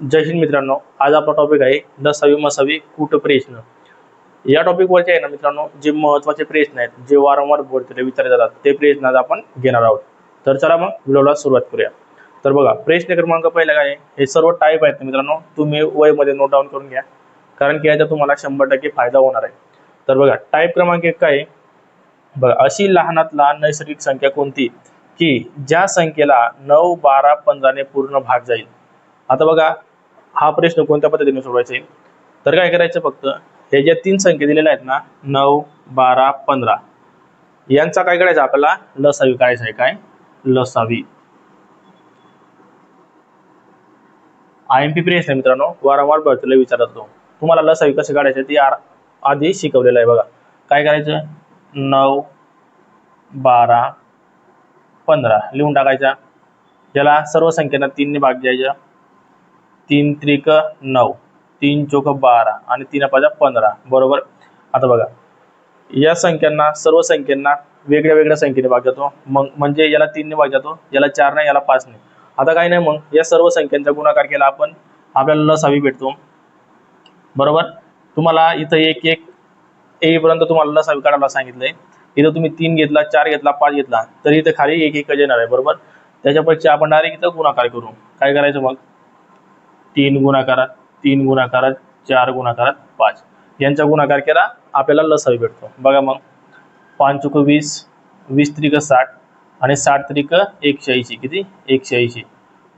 जय हिंद मित्रांनो आज आपला टॉपिक आहे दसावी मसावी कूट प्रश्न? या टॉपिकवरचे आहे ना मित्रांनो जे महत्त्वाचे प्रश्न आहेत जे वारंवार बोलते विचारले जातात ते प्रश्न आज आपण घेणार आहोत. तर चला मग व्हिडिओला सुरुवात करूया. तर बघा प्रश्न क्रमांक पहिला काय हे सर्व टाईप आहेत ना मित्रांनो तुम्ही वयमध्ये नोट डाऊन करून घ्या. कारण की याचा तुम्हाला शंभर टक्के फायदा होणार आहे. तर बघा टाईप क्रमांक एक काय बघा अशी लहानात लहान नैसर्गिक संख्या कोणती? की ज्या संख्येला नऊ बारा पंधराने पूर्ण भाग जाईल. आता बघा हा प्रश्न कोणत्या पद्धतीने सोडवायचा? आहे तर काय करायचं फक्त हे ज्या तीन संख्या दिलेल्या आहेत ना नऊ बारा पंधरा यांचा काय करायचं आपल्याला? लसावी करायचा आहे काय? लसावी. आय एम पी प्रेस आहे मित्रांनो वारंवार भरतीला विचारत होतो तुम्हाला लसावी कसे काढायचे ते आधी शिकवलेलं आहे बघा. काय करायचं? नऊ बारा पंधरा लिहून टाकायचा. याला सर्व संख्यांना तीनने भाग द्यायचा. तीन त्रिक नऊ तीन चोक बारा आणि तीन पाच पंधरा. बरोबर? आता बघा. या संख्यांना सर्व संख्यांना वेगळ्या वेगळ्या संख्येने भाग जातो मग म्हणजे याला तीनने भाग जातो याला चार नाही याला पाच नाही. आता काही नाही मग? या सर्व संख्यांचा गुणाकार केला आपण आपल्याला लसावी भेटतो. बरोबर? तुम्हाला इथं एक एक एपर्यंत तुम्हाला लसावी काढायला सांगितलंय. इथं तुम्ही तीन घेतला चार घेतला पाच घेतला तर इथं खाली एक एकच येणार आहे. बरोबर? त्याच्यापेक्षा आपण डायरेक्ट इथं गुणाकार करू. काय करायचं मग? तीन गुणाकारात तीन गुणाकारात चार गुणाकारात पाच. यांचा गुणाकार केला आपल्याला लसावी भेटतो. बघा मग. पाच चुक वीस वीस त्रिक साठ आणि साठ त्रिक एकशे ऐंशी. किती? एकशे ऐंशी.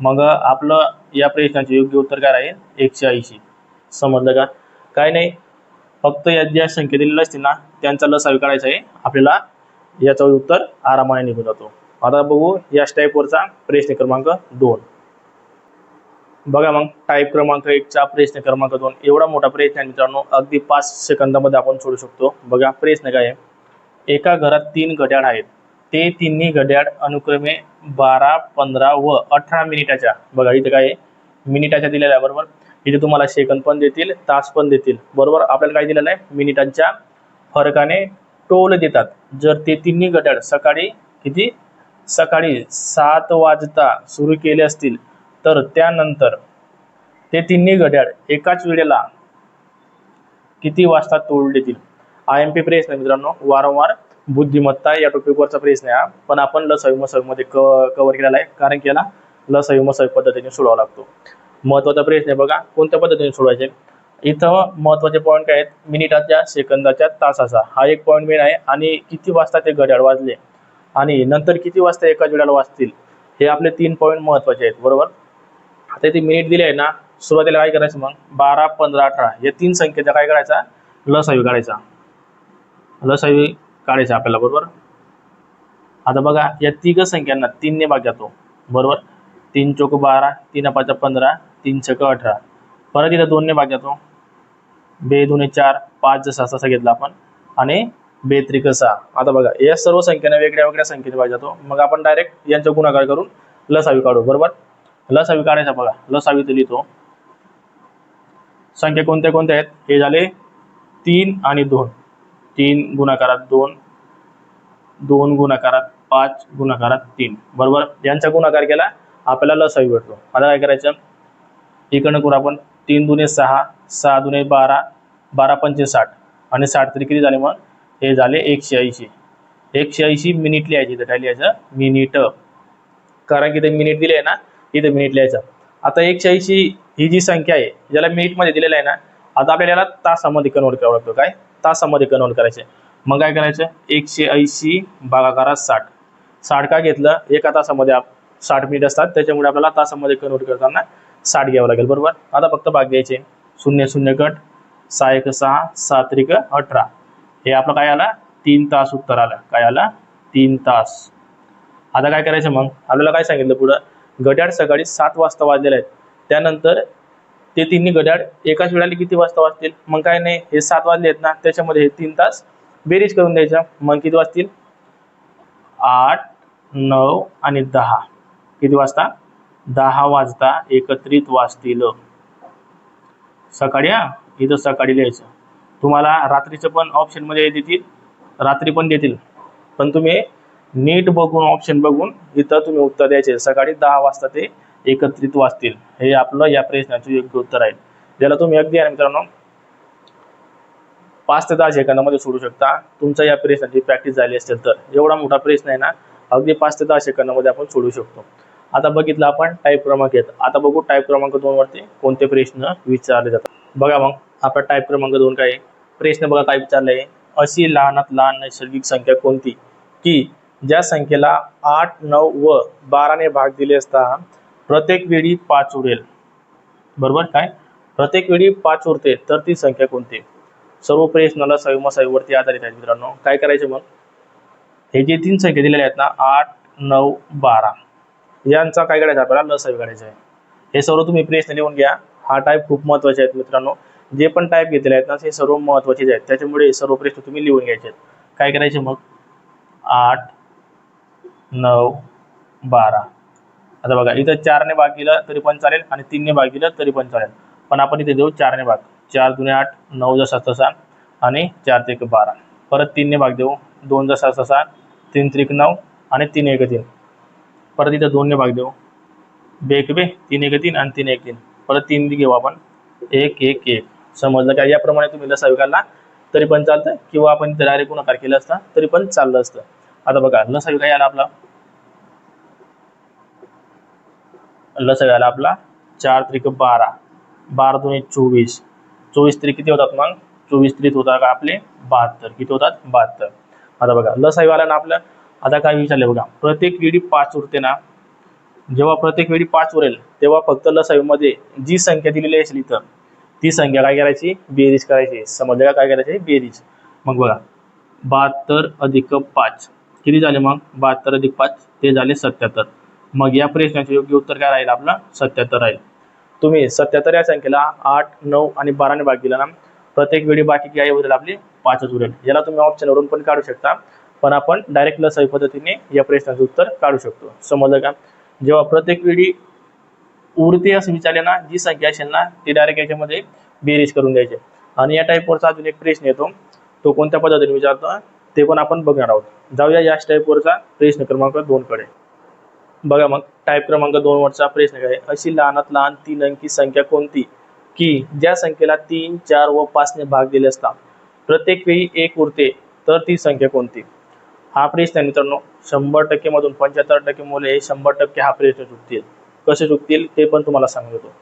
मग आपलं या प्रश्नाचे योग्य उत्तर काय राहील? एकशे ऐंशी. समजलं का? काय नाही. फक्त या ज्या संख्या दिलेल्या असतील ना त्यांचा लसावी काढायचा आहे. आपल्याला याचं उत्तर आरामाने निघून जातो. आता बघू या स्टाईपवरचा प्रश्न क्रमांक दोन. बघा मग टाईप क्रमांक एकचा प्रश्न क्रमांक दोन. एवढा मोठा प्रश्न आहे मित्रांनो अगदी पाच सेकंदामध्ये आपण सोडू शकतो. बघा प्रश्न काय आहे? एका घरात तीन घड्याळ आहेत. ते तिन्ही घड्याळ अनुक्रमे बारा पंधरा व अठरा मिनिटाच्या. बघा इथे काय आहे? मिनिटाच्या दिलेल्या आहे बरोबर? इथे तुम्हाला सेकंद पण देतील तास पण देतील. बरोबर? आपल्याला काय दिलेलं आहे? मिनिटांच्या फरकाने टोल देतात. जर ते तिन्ही घड्याळ सकाळी किती? सकाळी सात वाजता सुरू केले असतील तर त्यानंतर ते तिन्ही घड्याळ एकाच वेळेला किती वाजता तोल देतील? आय एम पी प्रेस नाही मित्रांनो. वारंवार बुद्धिमत्ता या टॉपिकवरचा प्रश्न नाही हा. पण आपण लस मसावीमध्ये क कव्हर केलेला आहे. कारण की याला लस मसावी पद्धतीने सोडवावा लागतो. महत्त्वाचा प्रश्न आहे बघा. कोणत्या पद्धतीने सोडवायचे? इथं महत्त्वाचे पॉईंट काय आहेत? मिनिटाच्या सेकंदाच्या तासाचा. हा एक पॉईंट मेन आहे. आणि किती वाजता ते घड्याळ वाजले? आणि नंतर किती वाजता एकाच वेळेला वाजतील? हे आपले तीन पॉईंट महत्त्वाचे आहेत. बरोबर? आता इथे मिनिट दिले आहे ना. सुरुवातीला काय करायचं मग? बारा पंधरा अठरा या तीन संख्येचा काय करायचा? लसावी काढायचा. लसावी काढायचा आपल्याला बरोबर? आता बघा या तिघ संख्यांना तीनने भाग जातो. बरोबर? तीन चौक बारा तीन पाच पंधरा तीन छक अठरा. परत इथं दोनने भाग जातो. बे दोन्ही चार पाच जसा असा घेतला आपण. आणि बे त्रिक सहा. आता बघा या सर्व संख्येने वेगळ्या वेगळ्या संख्येने भाग जातो. मग आपण डायरेक्ट यांचा गुणाकार करून लसावी काढू बरोबर? लसावी काढायचा बघा. लसावी तर लिहितो. संख्या कोणत्या कोणत्या आहेत? हे झाले तीन आणि दोन. तीन गुणाकारात दोन दोन गुणाकारात पाच गुणाकारात तीन. बरोबर? यांचा गुणाकार केला आपल्याला लसावी भेटतो. आता काय करायचं? इकडनं करू आपण तीन दुने सहा सहा दुने बारा बारा पंचे साठ. आणि साठ तरी किती झाले मग? हे झाले एकशे ऐंशी. एकशे ऐंशी मिनिट लिहायची. इथं काय लिहायचं? मिनिट कारण की ते मिनिट दिले आहे ना इथे मिनिट लिहायचं. आता एकशे ऐंशी ही जी संख्या आहे ज्याला मिनिटमध्ये दिलेलं आहे ना आता आपल्याला याला तासामध्ये कन्वर्ट करावं लागतं. काय? तासामध्ये कन्वर्ट करायचं. मग काय करायचं? एकशे ऐंशी भागाकारात साठ. साठ का घेतलं? एका तासामध्ये आप साठ मिनिट असतात. त्याच्यामुळे आपल्याला तासामध्ये कन्वर्ट करताना साठ घ्यावं लागेल. बरोबर? आता फक्त भाग द्यायचे. शून्य शून्य कट सहा एक सहा सात त्रिक अठरा. हे आपलं काय आलं? तीन तास उत्तर आलं. काय आलं? तीन तास. आता काय करायचं मग? आपल्याला काय सांगितलं पुढं? घड्याळ सकाळी सात वाजता वाजलेले आहेत. त्यानंतर ते तिन्ही घड्याळ एकाच वेळेला किती वाजता वाजतील? मग काय नाही हे सात वाजले आहेत ना त्याच्यामध्ये हे तीन तास बेरीज करून द्यायच्या मग किती वाजतील? आठ नऊ आणि दहा. किती वाजता? दहा वाजता एकत्रित वाजतील. सकाळी हा? इथं सकाळी लिहायचं. तुम्हाला रात्रीचं पण ऑप्शनमध्ये देतील रात्री पण देतील. पण तुम्ही नीट बघून ऑप्शन बघून इथं तुम्ही उत्तर द्यायचे. सकाळी दहा वाजता ते एकत्रित वाचतील. हे आपलं या प्रश्नाचे योग्य उत्तर आहे. ज्याला तुम्ही अगदी आहे मित्रांनो पाच ते दहा सेकंदामध्ये सोडू शकता. तुमच्या या प्रश्नाची प्रॅक्टिस झाली असेल तर. एवढा मोठा प्रश्न आहे ना अगदी पाच ते दहा सेकंदामध्ये आपण सोडू शकतो. आता बघितलं आपण टाईप क्रमांक येत. आता बघू टाईप क्रमांक दोन वरती कोणते प्रश्न विचारले जातात. बघा मग आपला टाईप क्रमांक दोन काय प्रश्न बघा काय विचारलाय. अशी लहानात लहान नैसर्गिक संख्या कोणती? की ज्या संख्येला आठ नऊ व बाराने भाग दिले असता प्रत्येक वेळी पाच उरेल. बरोबर? काय? प्रत्येक वेळी पाच उरते तर ती संख्या कोणती? सर्व प्रश्नाला सविमसाईवरती आधारित आहेत मित्रांनो. काय करायचं मग? हे जे तीन संख्या दिलेल्या आहेत ना आठ नऊ बारा यांचा काय करायचा आपल्याला? लसावी काढायचं आहे. हे सर्व तुम्ही प्रश्न लिहून घ्या. हा टाईप खूप महत्त्वाचे आहेत मित्रांनो. जे पण टाईप घेतलेले आहेत ना हे सर्व महत्त्वाचे आहेत. त्याच्यामुळे सर्व प्रश्न तुम्ही लिहून घ्यायचे आहेत. काय करायचे मग? आठ नऊ बारा. आता बघा इथं चारने भाग केला तरी पण चालेल आणि तीनने भाग दिला तरी पण चालेल. पण आपण इथे देऊ चारने भाग. चार जुने आठ नऊ जसा तसा आणि चार ते एक बारा. परत तीनने भाग देऊ. दोन जसा तसा तीन त्रिक नऊ आणि तीन एक तीन. परत इथं दोनने भाग देऊ. बे एक बे तीन एक तीन आणि तीन एक तीन. परत तीन घेऊ आपण. एक एक एक. समजलं का? याप्रमाणे तुम्ही लसावी काढला तरी पण चालतं. किंवा आपण इथं डायरेक्ट गुणाकार केला असता तरी पण चाललं असतं. आता बघा लसावी काय आला आपला? लसावी आला आपला चार त्रिक बारा. बारा दोन चोवीस. चोवीस तरी किती होतात मग? चोवीस त्रिक होतात का आपले बहात्तर. किती होतात? बहात्तर. आता बघा लसावी आला ना आपलं? आता काय विचारले बघा प्रत्येक वेळी पाच उरते ना? जेव्हा प्रत्येक वेळी पाच उरेल तेव्हा फक्त लसावीमध्ये जी संख्या दिलेली असेल इथं ती संख्या काय करायची? बेरीज करायची. समजल्या काय करायची? बेरीज. मग बघा बहात्तर अधिक पाच. किती झाले मग? बहात्तर अधिक पाच ते झाले सत्याहत्तर. मग या प्रश्नाचे योग्य उत्तर काय राहील आपलं? सत्याहत्तर राहील. तुम्ही सत्याहत्तर या संख्येला आठ नऊ आणि बाराने भाग दिला ना? प्रत्येक वेळी बाकी काय उरेल आपली पाचच उरेल. याला तुम्ही ऑप्शनवरून पण काढू शकता. पण आपण डायरेक्ट लसावी पद्धतीने या प्रश्नाचं उत्तर काढू शकतो. समजलं का? जेव्हा प्रत्येक वेळी उरते असं विचारले ना जी संख्या असेल ना ती डायरेक्ट याच्यामध्ये बेरीज करून द्यायचे. आणि या टाईपवरचा अजून एक प्रश्न येतो. तो कोणत्या पद्धतीने विचारतो? ते पण आपण बघणार आहोत. जाऊया याच टाईपवरचा प्रश्न क्रमांक दोन कडे. बघा मग टाईप क्रमांक दोन वरचा प्रश्न काय? अशी लहानात लहान तीन अंकी संख्या कोणती? की ज्या संख्येला तीन चार व पाचने भाग दिले असता प्रत्येक वेळी एक उरते तर ती संख्या कोणती? हा प्रश्न आहे मित्रांनो शंभर टक्के मधून पंच्याहत्तर टक्के मुले हे शंभर टक्के हा प्रश्न चुकतील. कसे चुकतील ते पण तुम्हाला सांगत होतो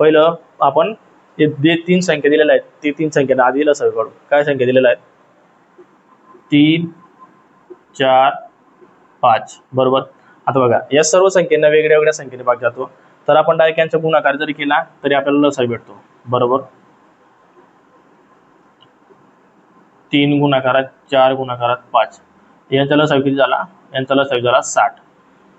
पहिलं आपण जे तीन संख्या दिलेल्या आहेत ते तीन संख्या आधी लसावी काढू काय संख्या दिलेल्या आहेत? तीन चार पाच. बरोबर? आता बघा या सर्व संख्येना वेगळ्या वेगळ्या संख्येने भाग जातो. तर आपण डायरेक्ट यांचा गुणाकार जरी केला तरी आपल्याला लसा भेटतो. बरोबर? तीन गुणाकारात चार गुणाकारात पाच. यांचा लसावी किती झाला? यांचा लसावी झाला साठ.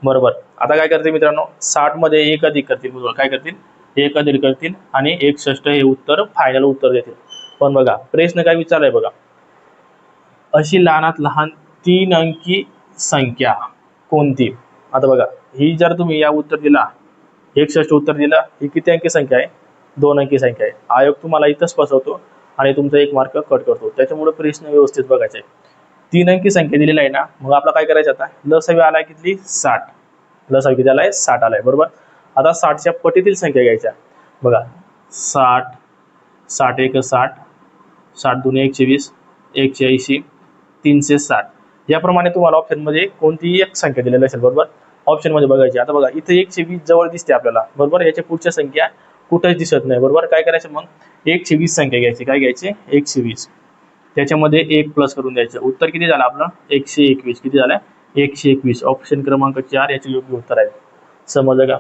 बरोबर? आता काय करते मित्रांनो? साठमध्ये एक अधिक करतील. बरोबर? काय करतील? एक अधिक करतील आणि एकसष्ट हे उत्तर फायनल उत्तर देतील. पण बघा प्रश्न काय विचारलाय बघा. अशी लहानात लहान तीन अंकी संख्या कोणती? आता बघा ही जर तुम्ही या उत्तर दिला एकसष्ट उत्तर दिलं ही किती अंकी संख्या आहे? दोन अंकी संख्या आहे. आयोग तुम्हाला इथंच फसवतो आणि तुमचा एक मार्क कट करतो. त्याच्यामुळे प्रश्न व्यवस्थित बघायचा आहे. तीन अंकी संख्या दिलेला आहे ना मग आपला काय करायचं आता? लसावी आलाय किती साठ. लसावी किती आलाय साठ आलाय बरोबर? आता साठच्या पटीतील संख्या घ्यायच्या. बघा साठ साठ एक साठ साठ दोन एकशे वीस एकशे ऐंशी तीनशे साठ याप्रमाणे तुम्हाला ऑप्शनमध्ये कोणतीही एक संख्या दिलेली असेल बरोबर? ऑप्शनमध्ये बघायची. आता बघा इथं एकशे वीस जवळ दिसते आपल्याला बरोबर? याच्या पुढच्या संख्या कुठेच दिसत नाही बरोबर? काय करायचं मग? एकशे वीस संख्या घ्यायची. काय घ्यायची? एकशे वीस त्याच्यामध्ये एक प्लस करून द्यायचं. उत्तर किती झालं आपलं? एकशे एकवीस. किती झालं? एकशे एकवीस. ऑप्शन क्रमांक चार याचे योग्य उत्तर आहे. समजलं का?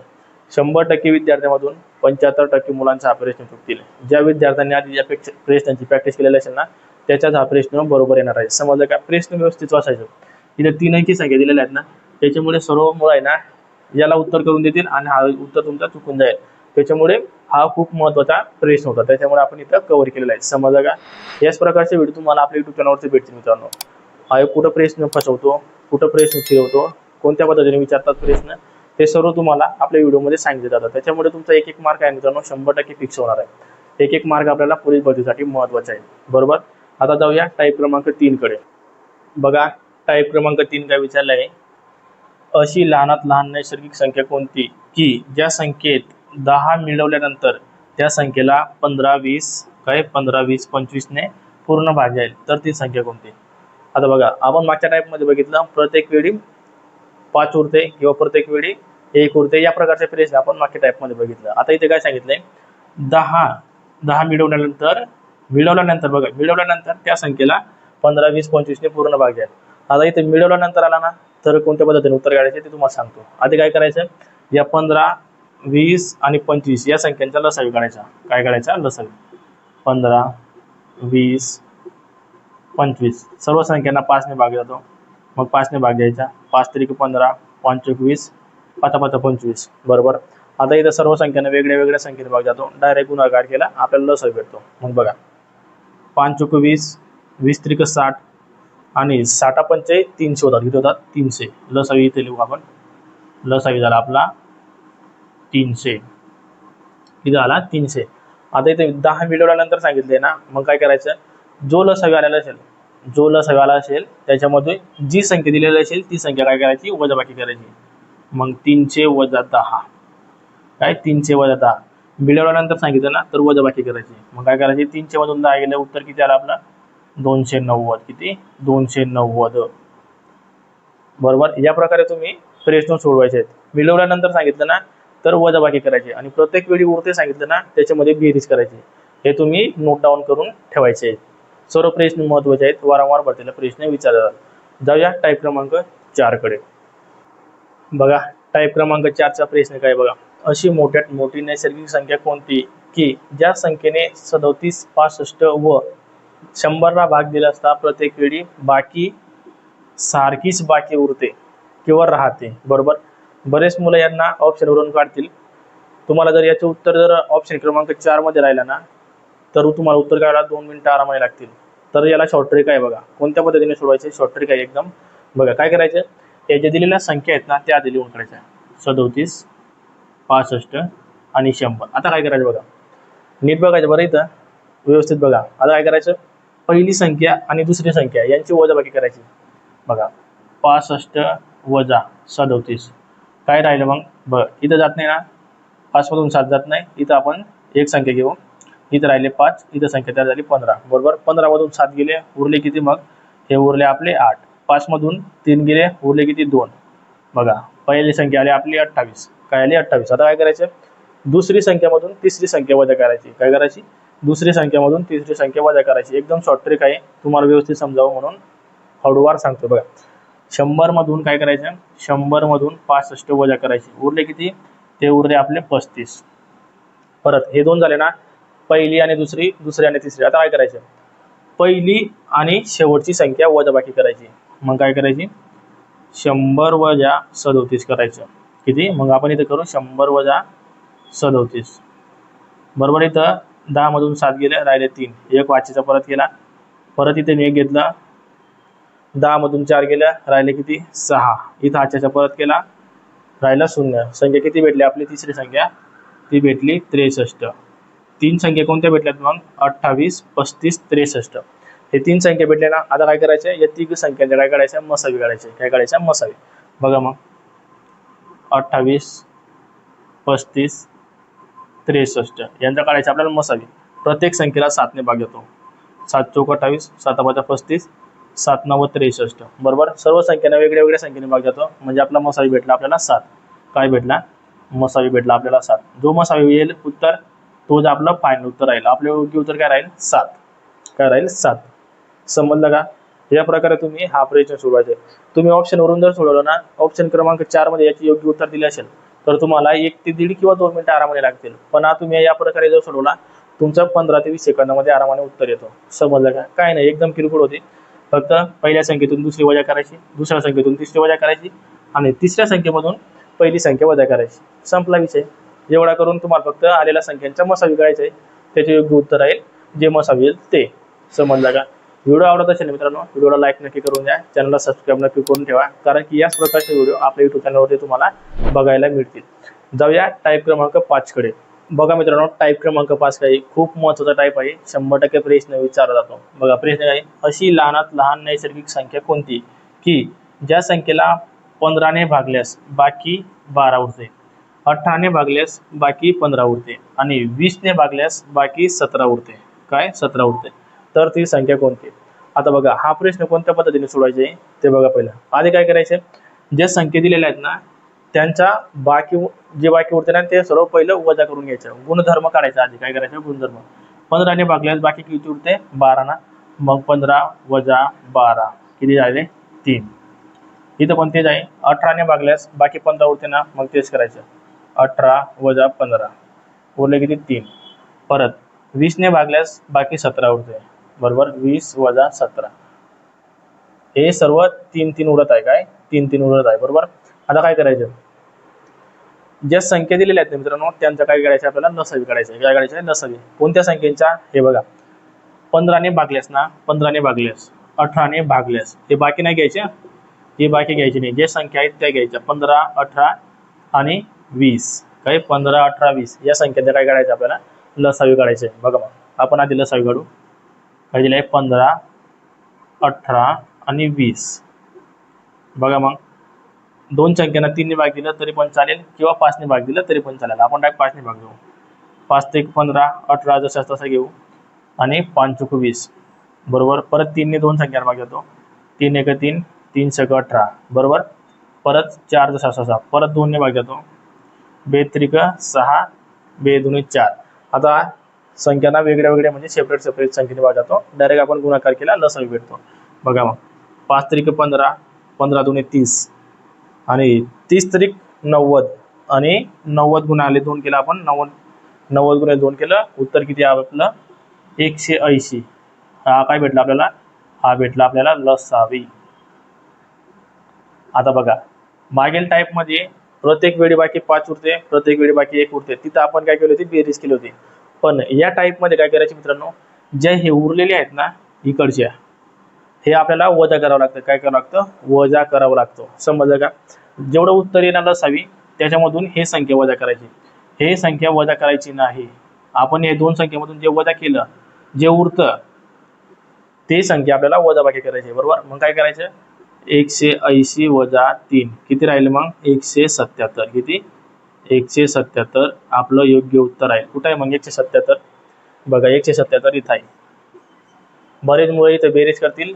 शंभर टक्के विद्यार्थ्यांमधून पंच्याहत्तर टक्के मुलांचा हा प्रश्न चुकतील. ज्या विद्यार्थ्यांनी आधी या प्रश्नांची प्रॅक्टिस केलेली असेल ना त्याच्याच हा प्रश्न बरोबर येणार आहे. समजलं का? प्रश्न व्यवस्थित वाचायचं. इथे तीन अंकी संख्या दिलेल्या आहेत ना. त्याच्यामुळे सर्व मुळ आहे ना याला उत्तर करून देतील आणि हा उत्तर तुमचा चुकून जाईल. त्याच्यामुळे हा खूप महत्त्वाचा प्रश्न होता. त्याच्यामुळे आपण इथं कव्हर केलेला आहे. समजा का? याच प्रकारचे व्हिडिओ तुम्हाला आपल्या युट्यूब चॅनलवरती भेटतील मित्रांनो. हा कुठं प्रश्न फसवतो कुठं प्रश्न फिरवतो कोणत्या पद्धतीने विचारतात प्रश्न ते सर्व तुम्हाला आपल्या व्हिडिओमध्ये सांगितले जातात. त्याच्यामुळे तुमचा एक एक मार्क आहे मित्रांनो शंभर टक्के फिक्स होणार आहे. एक एक मार्क आपल्याला पोलीस भरतीसाठी महत्त्वाचा आहे. बरोबर? आता जाऊया टाईप क्रमांक तीन कडे. बघा टाईप क्रमांक तीन काय विचारलं आहे? अशी लहानात लहान नैसर्गिक संख्या कोणती? की ज्या संख्येत दहा मिळवल्यानंतर त्या संख्येला पंधरा वीस काय? पंधरा वीस पंचवीसने पूर्ण भागेल तर ती संख्या कोणती? आता बघा आपण मागच्या टाईपमध्ये बघितलं प्रत्येक वेळी पाच उरते किंवा प्रत्येक वेळी एक उरते. या प्रकारचे प्रश्न आपण मागच्या टाईपमध्ये बघितलं. आता इथे काय सांगितलंय? दहा दहा मिळवल्यानंतर मिळवल्यानंतर बघा मिळवल्यानंतर त्या संख्येला पंधरा वीस पंचवीसने पूर्ण भाग द्या. आता इथे मिळवल्यानंतर आला ना तर कोणत्या पद्धतीने उत्तर काढायचे ते तुम्हाला सांगतो. आधी काय करायचं? या पंधरा वीस आणि पंचवीस या संख्यांचा लसावी काढायचा. काय काढायचा? लसावी पंधरा वीस पंचवीस. सर्व संख्यांना पाचने भाग जातो. मग पाचने भाग द्यायचा. पाच तरी पंधरा पाच एकवीस वीस पाच पाच पंचवीस. बरोबर? आता इथं सर्व संख्यांना वेगळ्या वेगळ्या संख्येने भाग जातो. डायरेक्ट गुणाकार केला आपल्याला लसावी भेटतो. मग बघा. पाच चोक वीस वीस त्रिक साठ आणि साठा पंचे तीनशे होतात किती होतात तीनशे. लसावी इथे लिहू आपण. लसावी झाला आपला तीनशे. किती झाला तीनशे. आता इथे दहा मिळवल्यानंतर सांगितले ना मग काय करायचं? जो लसावी आलेला असेल जो लसावी आला असेल त्याच्यामध्ये जी संख्या दिलेली असेल ती संख्या काय करायची? वजाबाकी करायची. मग तीनशे वजा दहा. काय? तीनशे वजा दहा. मिळवल्यानंतर सांगितलं ना तर वजाबाकी करायची मग काय करायची? तीनशे मधून दहा गेलं उत्तर किती आलं आपलं? दोनशे नव्वद. किती? दोनशे नव्वद. बरोबर? या प्रकारे तुम्ही प्रश्न सोडवायचे आहेत. मिळवल्यानंतर सांगितलं ना तर वजाबाकी करायची आणि प्रत्येक वेळी उरते सांगितलं ना त्याच्यामध्ये बेरीज करायची हे तुम्ही नोट डाऊन करून ठेवायचे आहेत. सर्व प्रश्न महत्त्वाचे आहेत. वारंवार भरतीला प्रश्न विचारतात. जाऊया टाईप क्रमांक चारकडे. बघा टाईप क्रमांक चारचा प्रश्न काय बघा? अशी मोठ्यात मोठी नैसर्गिक संख्या कोणती? की ज्या संख्येने सदोतीस पासष्ट व शंभरला भाग दिला असता प्रत्येक वेळी बाकी सारखीच बाकी उरते किंवा राहते. बरोबर? बरेच मुलं यांना ऑप्शनवरून काढतील. तुम्हाला जर याचं उत्तर जर ऑप्शन क्रमांक चारमध्ये राहिला ना तर तुम्हाला उत्तर काढायला दोन मिनिटं आरामाने लागतील. तर याला शॉर्ट ट्रिक आहे बघा. कोणत्या पद्धतीने सोडवायचे? शॉर्ट ट्रिक आहे एकदम. बघा काय करायचं? या ज्या दिलेल्या संख्या आहेत ना त्या आधी लिहून काढायच्या. सदोतीस पासष्ट आणि शंभर. आता काय करायचं बघा? नीट बघायचं बरं इथं. व्यवस्थित बघा. आता काय करायचं? पहिली संख्या आणि दुसरी संख्या यांची वजाबाकी करायची. बघा. पासष्ट वजा सदोतीस. काय राहिलं मग? बघ इथं जात नाही ना? पाचमधून सात जात नाही. इथं आपण एक संख्या घेऊ. इथं राहिले पाच. इथं संख्या तयार झाली पंधरा. बरोबर? पंधरामधून सात गेले. उरले किती मग? हे उरले आपले आठ. पाचमधून तीन गेले. उरले किती? दोन. बघा पहिली संख्या आली आपली अठ्ठावीस. काय आली? अठ्ठावीस. आता काय करायचं? दुसरी संख्यामधून तिसरी संख्या वजा करायची. काय करायची? दुसरी संख्यामधून तिसरी संख्या वजा करायची. एकदम शॉर्ट ट्रिक आहे. तुम्हाला व्यवस्थित समजावं म्हणून हळूवार सांगतो बघा शंभरमधून काय करायचं? शंभरमधून पासष्ट वजा करायची. उरले किती? ते उरले आपले पस्तीस. परत हे दोन झाले ना पहिली आणि दुसरी दुसरी आणि तिसरी. आता काय करायचं? पहिली आणि शेवटची संख्या वजाबाकी करायची. मग काय करायची? शंभर वजा सदोतीस करायचं. किती? मग आपण इथं करू शंभर वजा सदोतीस. बरोबर इथं दहामधून सात गेले राहिले तीन. एक वाचीचा परत केला. परत इथे मी एक घेतला. दहामधून चार गेल्या राहिले किती? सहा. इथं आजच्याचा परत केला. राहिला शून्य. संख्या किती भेटली? आपली तिसरी संख्या. ती भेटली त्रेसष्ट. तीन संख्या कोणत्या भेटल्यात मग? अठ्ठावीस पस्तीस त्रेसष्ट. हे तीन संख्या भेटले ना आता काय करायचं या तिघ संख्यांच्या काय काढायच्या मसावी काढायचे काय काढायच्या मसावी. बघा मग. अठ्ठावीस पस्तीस त्रेसष्ट. यांचा काढायचं आपल्याला मसावी. प्रत्येक संख्येला सातने भाग येतो. सात चौक अठ्ठावीस सात पस्तीस सात नव्वद त्रेसष्ट. बरोबर? सर्व संख्येने वेगळ्या वेगळ्या संख्येने भाग जातो. म्हणजे आपला मसावी भेटला आपल्याला सात. काय भेटला? मसावी भेटला आपल्याला सात. जो मसावी येईल उत्तर तोच आपलं फायनल उत्तर राहील. आपलं योग्य उत्तर काय राहील? सात. काय राहील? सात. समजलं का? या प्रकारे तुम्ही हा प्रश्न सोडवायचे तुम्ही ऑप्शनवरून जर सोडवलं ना ऑप्शन क्रमांक चारमध्ये याची योग्य उत्तर दिले असेल तर तुम्हाला एक ते दीड किंवा दोन मिनिटं आरामाने लागतील. पण हा तुम्ही या प्रकारे जर सोडवला तुमचा पंधरा ते वीस सेकंदामध्ये आरामाने उत्तर येतो. समजलं का? काय नाही एकदम किरकोळ होते. फक्त पहिल्या संख्येतून दुसरी वजा करायची दुसऱ्या संख्येतून तिसरी वजा करायची आणि तिसऱ्या संख्येमधून पहिली संख्या वजा करायची. संपला विषय. एवढा करून तुम्हाला फक्त आलेल्या संख्यांच्या मसावी करायचं आहे त्याचे योग्य उत्तर आहे जे मसावी येईल ते. समजलं का? व्हिडिओ आवडत असेल मित्रांनो व्हिडिओला लाईक नक्की करून द्या. चॅनलला सबस्क्राईब नक्की करून ठेवा. कारण की याच प्रकारचे व्हिडिओ आपल्या युट्यूब चॅनलवरती तुम्हाला बघायला मिळतील. जाऊया टाईप क्रमांक पाचकडे बघा मित्रांनो टाईप क्रमांक पाच काही खूप महत्त्वाचा टाईप आहे. शंभर टक्के प्रश्न विचारला जातो. बघा प्रश्न आहे अशी लहानात लहान नैसर्गिक संख्या कोणती? की ज्या संख्येला पंधराने भागल्यास बाकी बारा उरते. अठराने भागल्यास बाकी पंधरा उरते. आणि वीसने भागल्यास बाकी सतरा उरते. काय? सतरा उरते. तर ती संख्या कोणती? आता बघा हा प्रश्न कोणत्या पद्धतीने सोडवायचे ते बघा पहिलं. आधी काय करायचे? जे संख्या दिलेल्या आहेत ना त्यांच्या बाकी जे बाकी उरते ना ते सर्व पहिलं वजा करून घ्यायचं. गुणधर्म काढायचा आधी. काय करायचं? गुणधर्म. पंधराने भागल्यास बाकी किती उरते? बारा ना. मग पंधरा वजा बारा. किती झाले? तीन. इथं पण तेच आहे? अठराने भागल्यास बाकी पंधरा उरते ना मग तेच करायचं. अठरा वजा पंधरा. उरले किती? तीन. परत वीसने भागल्यास बाकी सतरा उरते. बरोबर वीस वजा सतरा. हे सर्व तीन तीन उरत आहे काय? तीन तीन उरत आहे बरोबर? आता काय करायचं? ज्या संख्या दिलेल्या आहेत मित्रांनो त्यांचं काय करायचं आपल्याला? नसावी काढायचं आहे. काय करायचं नसावी. कोणत्या संख्येच्या? हे बघा. पंधराने भागल्यास ना पंधराने भागल्यास अठराने भागल्यास हे बाकी नाही घ्यायचे हे? बाकी घ्यायचे नाही. जे संख्या आहेत त्या घ्यायच्या. पंधरा अठरा आणि वीस. काय? पंधरा अठरा वीस. या संख्येचं काय करायचं आपल्याला? लसावी काढायचे बघा मग. आपण आधी लसावी काढू. काय दिलं आहे पंधरा अठरा आणि वीस. बघा मग. दोन संख्यांना तीनने भाग दिलं तरी पण चालेल किंवा पाचने भाग दिलं तरी पण चालेल. आपण डायरेक्ट पाचने भाग घेऊ. पाच ते एक पंधरा अठरा जसं तसं घेऊ. आणि पाच चुक वीस. बरोबर? परत तीनने दोन संख्यांना भाग घेतो. तीन एक तीन तीन सक अठरा. बरोबर? परत चार जसा सहा परत दोनने भाग घेतो. बेत्रिक सहा बे दोन्ही चार. आता संख्यांना वेगळ्या वेगळ्या म्हणजे सेपरेट सेपरेट संख्येने वाजवतो डायरेक्ट आपण गुणाकार केला लस भेटतो. बघा मग. पाच तारीख पंधरा पंधरा दोन्ही तीस. आणि तीस तरीक नव्वद. आणि नव्वद गुणाले दोन केलं आपण नव्वद नव्वद गुणा दोन केलं उत्तर किती आहे आपलं? एकशे ऐंशी. हा काय भेटला आपल्याला? हा भेटला आपल्याला लसावी. आता बघा. मागील टाईपमध्ये प्रत्येक वेळी बाकी पाच उरते प्रत्येक वेळी बाकी एक उरते. तिथं आपण काय केली होती? बेरीज केली होती. पण या टाईपमध्ये काय करायचे मित्रांनो? जे हे उरलेले आहेत ना इकडच्या हे आपल्याला वजा करावं लागतं. काय करावं लागतं? वजा करावं लागतं. समजलं का? जेवढं उत्तर येणार असावी त्याच्यामधून हे संख्या वजा करायची. हे संख्या वजा करायची नाही. आपण हे दोन संख्येमधून जे वजा केलं जे उरतं ते संख्या आपल्याला वजाबाकी करायची आहे, बरोबर? मग काय करायचं? एकशे ऐंशी वजा तीन. किती राहील मग? एकशे सत्याहत्तर. किती? एकशे सत्याहत्तर. आपलं योग्य उत्तर आहे. कुठं आहे मग एकशे सत्याहत्तर? बघा एकशे सत्याहत्तर इथं आहे. बरेच मुळे इथं बेरीज करतील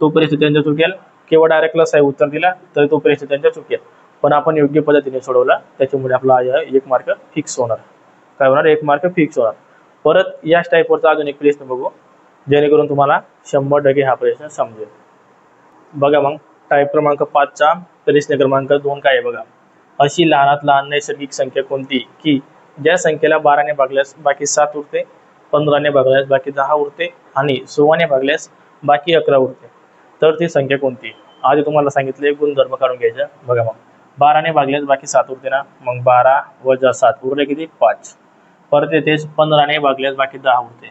तो त्यांच्या चुकेल. केवळ डायरेक्ट लस आहे उत्तर दिला तरी तो परिस्थिती त्यांच्या चुकेल. पण आपण योग्य पद्धतीने सोडवला त्याच्यामुळे आपला एक मार्क फिक्स होणार. काय होणार? एक मार्क फिक्स होणार. परत याच टाईपवरचा अजून एक प्रश्न बघू जेणेकरून तुम्हाला शंभर टक्के हा प्रश्न समजेल. बघा मग टाईप क्रमांक पाचचा प्रश्न क्रमांक दोन काय आहे बघा. अशी लहानात लहान नैसर्गिक संख्या कोणती? की ज्या संख्येला बाराने भागल्यास बाकी सात उरते पंधराने भागल्यास बाकी दहा उरते आणि सोळाने भागल्यास बाकी अकरा उरते. तर ती संख्या कोणती? आधी तुम्हाला सांगितले गुणधर्म काढून घ्यायचा. बघा मग. बाराने भागल्यास बाकी सात उरते ना? मग बारा वजा सात उरले किती? पाच. परत येतेच पंधराने भागल्यास बाकी दहा उरते.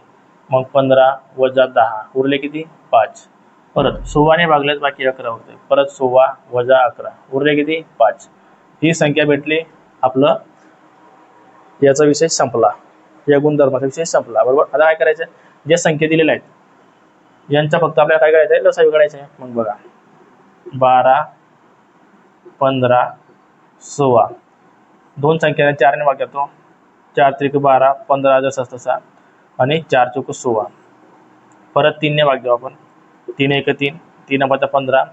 मग पंधरा वजा दहा उरले किती? पाच. परत सोळाने भागल्यास बाकी अकरा उरते. परत सोळा वजा अकरा उरले किती? पाच. ही संख्या भेटली. आपलं याचा विषय संपला. या गुणधर्माचा विषय संपला. बरोबर? आता काय करायचं? ज्या संख्या दिलेल्या आहेत यांचा फक्त आपल्याला काय करायचं आहे लसावी काढायचं आहे मग बघा. बारा पंधरा सोळा. दोन संख्या चारने भाग घेतो चार त्रिक बारा पंधरा जसा तसा. आणि चार चौक सोळा. परत तीनने भाग घेऊ आपण. तीन एक तीन. तीन पाच पंधरा.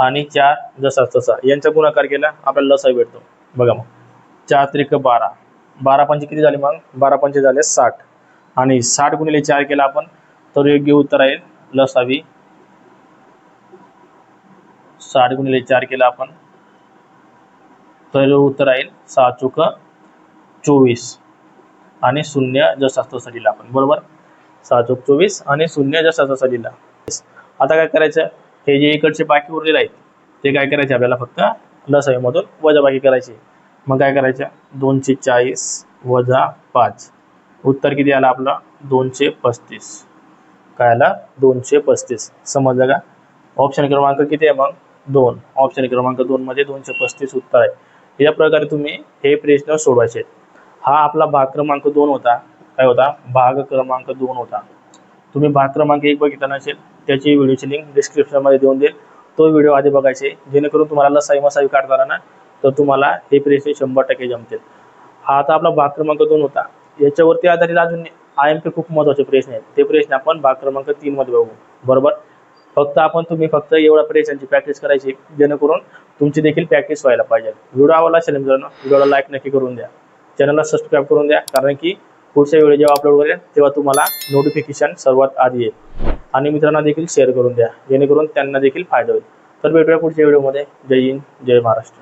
आणि चार जसा तसा. यांचा गुणाकार केला आपल्याला लसावी भेटतो. बघा मग. चार त्रिक बारा. बारा पंचे किती झाले मग? बारा पंचे झाले साठ. आणि साठ गुणिले चार केला आपण तर योग्य उत्तर आहे लसावी साठ गुणिले चार केला आपण तर उत्तर आहे सहा चुक चोवीस. आणि शून्य जसा तसा दिला आपण. बरोबर? सहा चौक चोवीस आणि शून्य जसा तसा दिला. आता काय करायचं? हे जे इकडचे बाकी उरलेले आहेत ते काय करायचे आपल्याला फक्त लसावीमधून वजाबाकी करायची. मग काय करायचं? दोनशे चाळीस वजा पाच. उत्तर किती आलं आपलं? दोनशे पस्तीस. काय आला? दोनशे पस्तीस. समजलं का? ऑप्शन क्रमांक किती आहे मग? दोन. ऑप्शन क्रमांक दोनमध्ये दोनशे पस्तीस उत्तर आहे. या प्रकारे तुम्ही हे प्रश्न सोडवायचे. हा आपला भाग क्रमांक दोन होता. काय होता? भाग क्रमांक दोन होता. तुम्ही भाग क्रमांक एक बघितला नसेल त्याची व्हिडिओची लिंक डिस्क्रिप्शनमध्ये देऊन देईल. तो व्हिडिओ आधी बघायचे जेणेकरून तुम्हाला लसाई मसाई काढताना ना तर तुम्हाला हे प्रश्न शंभर टक्के जमतील. हा आता आपला भाग क्रमांक दोन होता. याच्यावरती आधारित अजून आय एम पी खूप महत्त्वाचे प्रश्न आहेत. ते प्रश्न आपण भाग क्रमांक तीन मध्ये बघू. बरोबर? फक्त आपण तुम्ही फक्त एवढ्या प्रश्नांची प्रॅक्टिस करायची जेणेकरून तुमची देखील प्रॅक्टिस व्हायला पाहिजे. व्हिडिओ आवडला असेल मित्रांनो व्हिडिओला लाईक नक्की करून द्या. चॅनलला सबस्क्राईब करून द्या कारण की पुढच्या वेळी जेव्हा अपलोड करेल तेव्हा तुम्हाला नोटिफिकेशन सर्वात आधी येईल. आणि मित्रांना देखील शेअर करून द्या जेणेकरून त्यांना देखील फायदा होईल. तर भेटूया पुढच्या व्हिडिओमध्ये जय हिंद जय महाराष्ट्र.